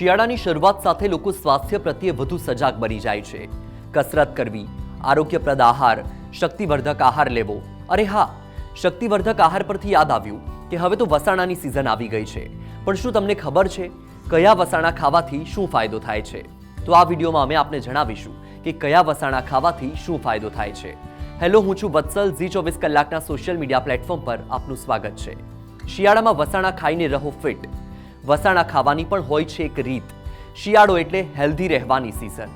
શિયાળાની શરૂઆત સાથે લોકો સ્વાસ્થ્ય પ્રત્યે વધુ સજાગ બની જાય છે. કસરત કરવી, આરોગ્યપ્રદ આહાર, શક્તિવર્ધક આહાર લેવો. અરે હા, શક્તિવર્ધક આહાર પરથી યાદ આવ્યું કે હવે તો વસાણાની સિઝન આવી ગઈ છે. પણ શું તમને ખબર છે કયા વસાણા ખાવાથી શું ફાયદો થાય છે? તો આ વિડીયોમાં અમે આપને જણાવીશું કે કયા વસાણા ખાવાથી શું ફાયદો થાય છે. હેલો, હું છું વત્સલ, ઝી ચોવીસ કલાકના સોશિયલ મીડિયા પ્લેટફોર્મ પર આપનું સ્વાગત છે. શિયાળામાં વસાણા ખાઈને રહો ફિટ વસાણા ખાવાની પણ હોય છે એક રીત. શિયાળો એટલે હેલ્ધી રહેવાની સિઝન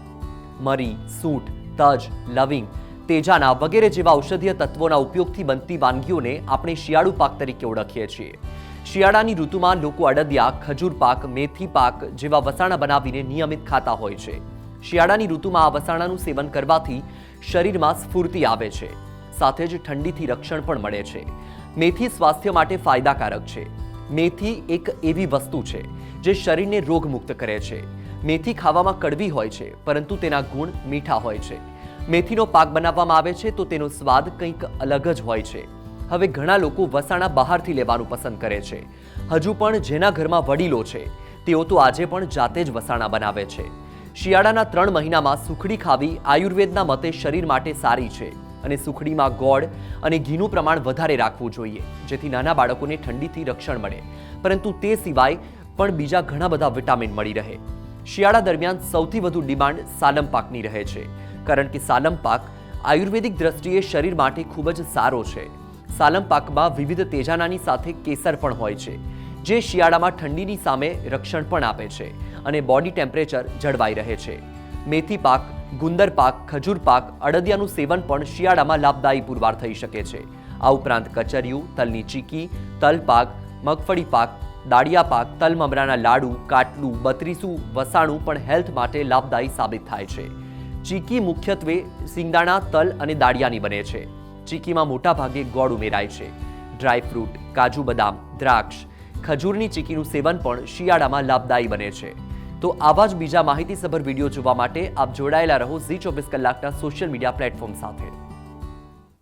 મરી સૂંઠ તજ, લવિંગ, તેજાના વગેરે જેવા ઔષધીય તત્વોના ઉપયોગથી બનતી વાનગીઓને આપણે શિયાળુ પાક તરીકે ઓળખીએ છીએ. શિયાળાની ઋતુમાં લોકો અડદિયા, ખજૂર પાક, મેથી પાક જેવા વસાણા બનાવીને નિયમિત ખાતા હોય છે. શિયાળાની ઋતુમાં આ વસાણાનું સેવન કરવાથી શરીરમાં સ્ફૂર્તિ આવે છે. સાથે જ ઠંડીથી રક્ષણ પણ મળે છે. મેથી સ્વાસ્થ્ય માટે ફાયદાકારક છે. મેથી એક એવી વસ્તુ છે જે શરીરને રોગમુક્ત કરે છે. મેથી ખાવામાં કડવી હોય છે, પરંતુ તેના ગુણ મીઠા હોય છે. મેથીનો પાક બનાવવામાં આવે છે તો તેનો સ્વાદ કંઈક અલગ જ હોય છે. હવે ઘણા લોકો વસાણા બહારથી લેવાનું પસંદ કરે છે. હજુ પણ જેના ઘરમાં વડીલો છે, તેઓ તો આજે પણ જાતે જ વસાણા બનાવે છે. શિયાળાના ત્રણ મહિનામાં સુખડી ખાવી આયુર્વેદના મતે શરીર માટે સારી છે. અને સુખડીમાં ગોળ અને ઘીનું પ્રમાણ વધારે રાખવું જોઈએ, જેથી નાના બાળકોને ઠંડીથી રક્ષણ મળે. પરંતુ તે સિવાય પણ બીજા ઘણા બધા વિટામિન મળી રહે. શિયાળા દરમિયાન સૌથી વધુ ડિમાન્ડ સાલમ પાકની રહે છે, કારણ કે સાલમ પાક આયુર્વેદિક દ્રષ્ટિએ શરીર માટે ખૂબ જ સારો છે. સાલમ પાકમાં વિવિધ તેજાનાની સાથે કેસર પણ હોય છે, જે શિયાળામાં ઠંડીની સામે રક્ષણ પણ આપે છે અને બોડી ટેમ્પરેચર જળવાઈ રહે છે. મેથી પાક ગુંદર પાક, ખજૂર પાક, અડદિયાનું સેવન પણ શિયાળામાં લાભદાયી પુરવાર થઈ શકે છે. આ ઉપરાંત કચરિયું, તલની ચીકી, તલ પાક, મગફળી પાક, દાળિયા પાક, તલ મમરાના લાડુ, કાટલું, બત્રીસું, વસાણું પણ હેલ્થ માટે લાભદાયી સાબિત થાય છે. ચીકી મુખ્યત્વે સિંગદાણા, તલ અને દાળિયાની બને છે. ચીકીમાં મોટા ભાગે ગોળ ઉમેરાય છે. ડ્રાયફ્રૂટ કાજુ બદામ, દ્રાક્ષ, ખજૂરની ચીકીનું સેવન પણ શિયાળામાં લાભદાયી બને છે. તો આવા જ બીજા માહિતીસભર વીડિયો જોવા માટે આપ જોડાયેલા રહો ઝી ચોવીસ કલાકના સોશિયલ મીડિયા પ્લેટફોર્મ સાથે.